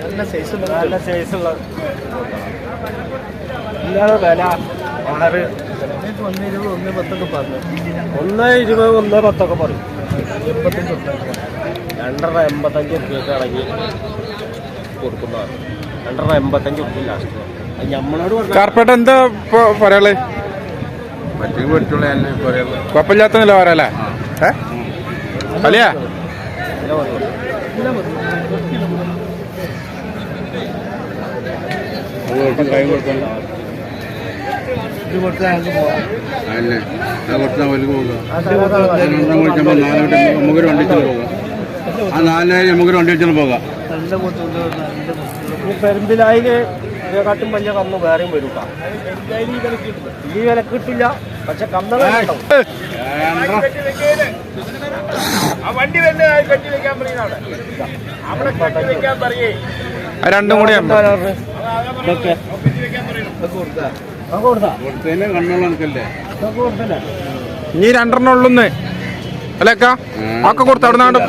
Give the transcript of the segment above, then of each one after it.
നല്ല സൈസുള്ള നല്ല സൈസുള്ള വില വളരെ ഒന്ന് ഇരുപത് ഒന്ന് പത്തൊക്കെ പറഞ്ഞു ഒന്ന് ഇരുപത് ഒന്ന് പത്തൊക്കെ പറയും എൺപത്തഞ്ച് രണ്ടര എൺപത്തഞ്ച് റുപ്യൊക്കെ ഇറങ്ങി കൊടുക്കുന്നതാണ് രണ്ടര എൺപത്തഞ്ച് റുപ്യ ലാസ്റ്റ് നമ്മളോട് കാർപ്പറ്റ് എന്താ പറയാളേ മറ്റേ പറയുള്ളൂ കുഴപ്പമില്ലാത്ത നിലവാരം അല്ലേ? ഏ അല്ലയാ കൈ കൊടുക്കണം ഇത് കൊടുത്താൽ ഞങ്ങൾക്ക് പോവാം അതന്നെ അത് കൊടുത്താൽ വലിയ പോകാം രണ്ടാം വിളിച്ചപ്പോൾ നാല് വട്ടം നമുക്കൊരു വണ്ടി വെച്ചാൽ പോകാം ആ നാലിനായിരം നമുക്കൊരു വണ്ടി വെച്ചാൽ പോകാം പെരുമ്പിലായിൽ ഇതിനെക്കാട്ടും വലിയ കന്ന് വേറെയും വരും ഈ വില കിട്ടില്ല. പക്ഷെ അത് രണ്ടും കൂടി ഇനി രണ്ടെണ്ണം ഉള്ളുന്ന്. അല്ലേക്ക ഒക്കെ കൊടുത്ത അവിടെ ആ ക-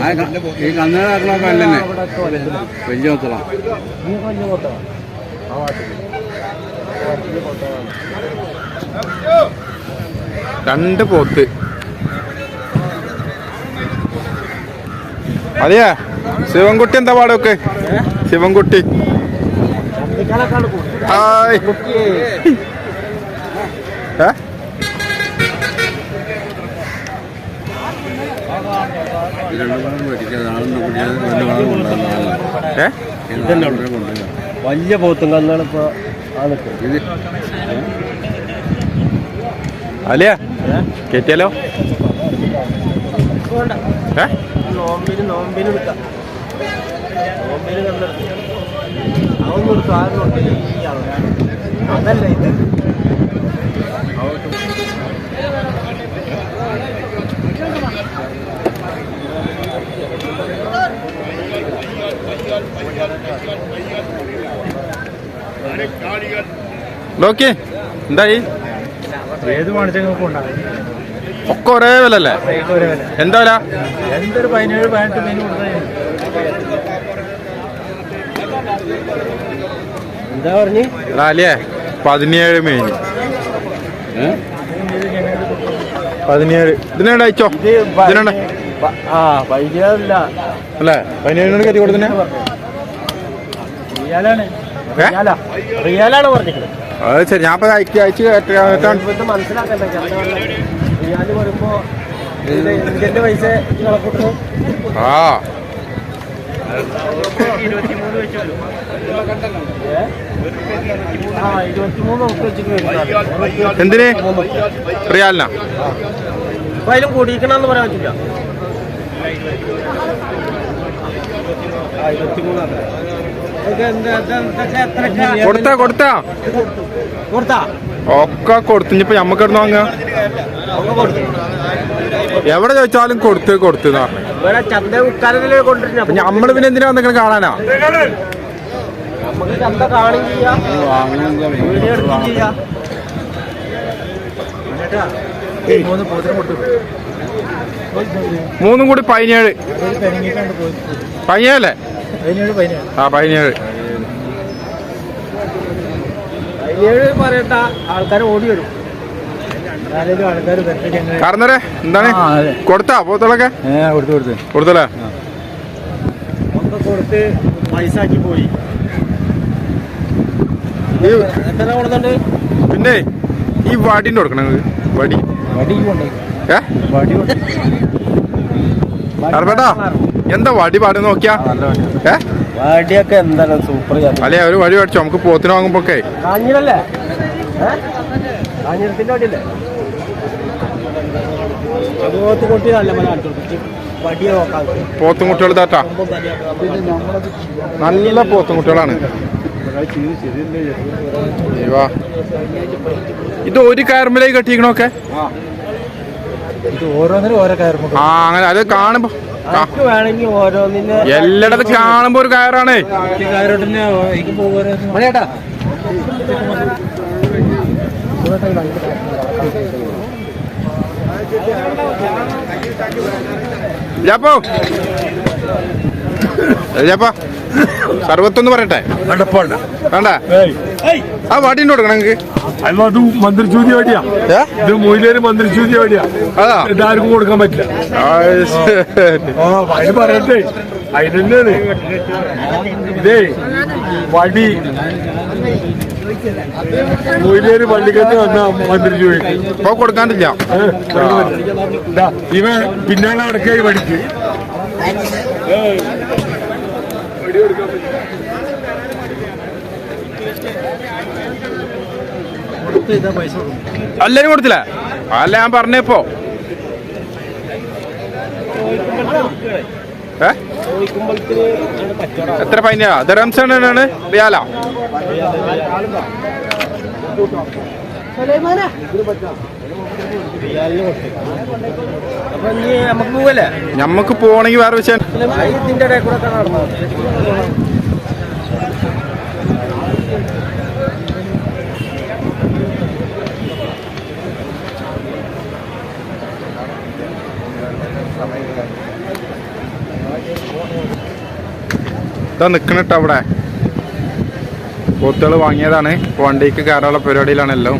അതെയാ? ശിവൻകുട്ടി എന്താ പാടൊക്കെ? ശിവൻകുട്ടി. ഹായ്. ഏ? വലിയ പോത്തും കന്നാണ് ഇപ്പൊ കേട്ടിയാലോ അല്ലയാ കയറ്റിയാലോ ഏ? നോമ്പിന് നോമ്പിന് എടുക്കാം നോമ്പിന് കന്നെടുക്കാം അതൊന്നും കൊടുത്തു ആരും കൊടുത്തില്ല ഈ ആൾ. അതല്ല ഇത്. നോക്കി. എന്തായി? ഏത് മണിച്ചങ്ങൾക്ക് ഉണ്ടാകും ഒക്കെ ഒരേ വില അല്ലേ എന്താ വില? എന്തൊരു പതിനേഴ് പതിനെട്ട് മീൻ എന്താ പറഞ്ഞു? അല്ലേ പതിനേഴ് മീൻ പതിനേഴ്. ഇതിനാണ് അയച്ചോ? ഇത് ആ പൈസയില്ല അല്ലേ? പതിനേഴിനോട് കയറ്റി കൊടുത്തന്നെ? റിയാലാണ്. ഏ? റിയാലാ. റിയാലാണ് പറഞ്ഞിരിക്കുന്നത് അത് ശരി ഞാൻ അയച്ചു അയച്ച് കയറ്റാൻ മനസ്സിലാക്കണ്ട? പറയുമ്പോ ഇന്ത്യന്റെ പൈസ ആ. ഇരുപത്തിമൂന്ന് വെച്ച് വരും. എന്തിന്? റിയാലിന? അപ്പൊ അതിലും കൂടിക്കണമെന്ന് പറയാൻ പറ്റില്ല. ആ ഇരുപത്തിമൂന്നാണ് കൊടുത്ത കൊടുത്താ. ഒക്കെ കൊടുത്തു ഇനിയിപ്പോ ഞമ്മക്ക് ഇടുന്ന വാങ്ങാ എവിടെ ചോദിച്ചാലും കൊടുത്ത് കൊടുത്ത് നമ്മൾ പിന്നെ എന്തിനാ വന്നിങ്ങനെ കാണാനാ? മൂന്ന് പോത്തിനെ കൊടുത്തു. മൂന്നും കൂടി പതിനേഴ്. പതിനേഴല്ലേ? പതിനേഴ്. പതിനേഴ് ആ പതിനേഴ് ആൾക്കാർ ഓടി വരും. കാരണരെ എന്താണ്. കൊടുത്താ പോത്തോളൊക്കെ കൊടുത്തു കൊടുത്തു. കൊടുത്തല്ലേ? കൊടുത്ത് പൈസ ആക്കി പോയി. പിന്നെ ഈ വടിന്റെ കൊടുക്കണം നിങ്ങക്ക്? വടി. വടി കൊണ്ടേ ഏ? വടി അറബേട്ടാ എന്താ വടി പാടി നോക്കിയാ? ഏ? വടിയൊക്കെ എന്താണ് സൂപ്പർ അല്ലേ ഒരു വടി പഠിച്ചു നമുക്ക് പോത്തിന് വാങ്ങുമ്പോക്കെ പോത്തും കുട്ടികൾ താട്ടാ നല്ല പോത്തും കുട്ടികളാണ്. ഇത് ഒരു കയർമിലേക്ക് കെട്ടിക്കണൊക്കെ ഇത് ഓരോന്നിനും ഓരോ കയറുമ്പോൾ ആ അങ്ങനെ അത് കാണുമ്പോ വേണമെങ്കിൽ എല്ലായിടത്തും കാണുമ്പോ ഒരു കയറാണേ. ജാപ്പോ. ജാപ്പോ. സർവത്തൊന്ന് പറയട്ടെ. കണ്ടപ്പോണ്ട വേണ്ട. ആ വാടി കൊടുക്കണം അല്ല അത് മന്ത്രിച്ചൂതി വഴിയാ. ഏ? ഇത് മൊയിലേര് മന്ത്രിച്ചൂതി വഴിയാ. അതാ. ഇതാർക്കും കൊടുക്കാൻ പറ്റില്ല. അതിന് പറയട്ടെ. അതിനെന്നാണ് ഇതേ വടി. മൊയിലേര് പള്ളിക്കത്ത് വന്ന മന്ത്രിച്ചു ഇപ്പൊ കൊടുക്കാണ്ടില്ല. ഇവ പിന്നാലെ അടക്കായി വടിക്ക്. എല്ലാരും കൊടുത്തില്ല. അല്ല ഞാൻ പറഞ്ഞപ്പോ എത്ര പൈന? ദറംസാണ് റിയാല. ഞമ്മക്ക് പോണെങ്കിൽ വേറെ വിഷയം. ഇതിന്റെ ഇതാ നിക്കണിട്ട് അവിടെ. പോത്തുകൾ വാങ്ങിയതാണ്. വണ്ടിക്ക് കയറാനുള്ള പരിപാടിയിലാണ് എല്ലാം.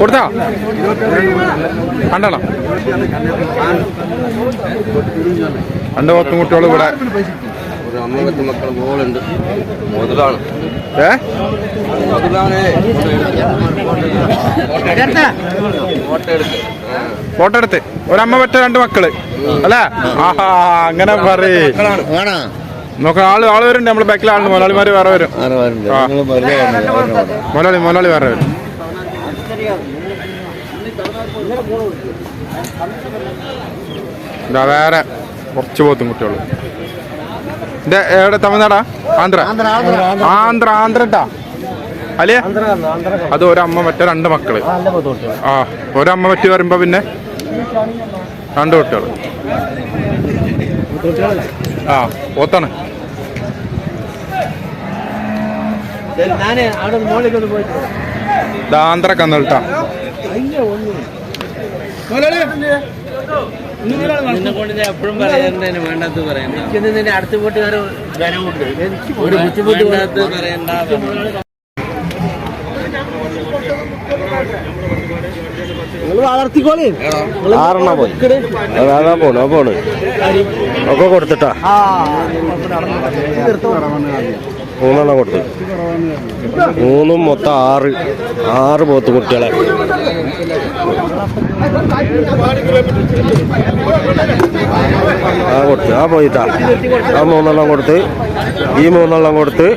കൊടുത്താ? കണ്ടോ രണ്ട് പത്തും കുട്ടികളും ഇവിടെ. അമ്മത്തെ മക്കൾ ഗോളുണ്ട് മുതലാണ് ഏ? ഫോട്ടോ എടുത്ത് ഒരമ്മ പറ്റ രണ്ട് മക്കൾ. അല്ല? ആഹാ അങ്ങനെ പറയേ. നോക്ക ആൾ ആൾ വരുന്നുണ്ട്. നമ്മൾ ബാക്കിൽ ആളുണ്ട് മുതലാളിമാര് വേറെ വരും. മൊലാളി മുതലാളി മുതലാളി വേറെ വരും. വേറെ കുറച്ച് പോത്തും കുട്ടികൾ ഇത് എവിടെ? തമിഴ്നാടാ? ആന്ധ്ര. ആന്ധ്ര ആന്ധ്ര. ട്ടാ അല്ലേ അത് ഒരമ്മ മറ്റേ രണ്ട് മക്കൾ. ആ ഒരമ്മ മറ്റു വരുമ്പോ പിന്നെ രണ്ട് കുട്ടികൾ ആ ഓത്താണ് ആന്ധ്ര കന്നുകൾട്ടാ നിന്നെ എപ്പോഴും പറയാറുണ്ട് വേണ്ടാത്ത പറയണ്ട നിന്നെ അടുത്ത ധനമുണ്ട് ഒരു ബുദ്ധിമുട്ട് വേണ്ടാത്ത പറയണ്ട നിങ്ങൾ വളർത്തിക്കോളി. ആറെണ്ണ പോയി. അതാ പോണു പോണ്. ഒക്കെ കൊടുത്തിട്ടാ. മൂന്നെണ്ണം കൊടുത്തു. മൂന്നും മൊത്തം ആറ് ആറ് പോത്ത് കുട്ടികളെ. ആ കൊടുത്തു. ആ പോയിട്ടാ. ആ മൂന്നെണ്ണം കൊടുത്ത്. ഈ മൂന്നെണ്ണം കൊടുത്ത്.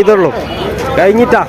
ഇതുള്ളൂ. കഴിഞ്ഞിട്ടാ.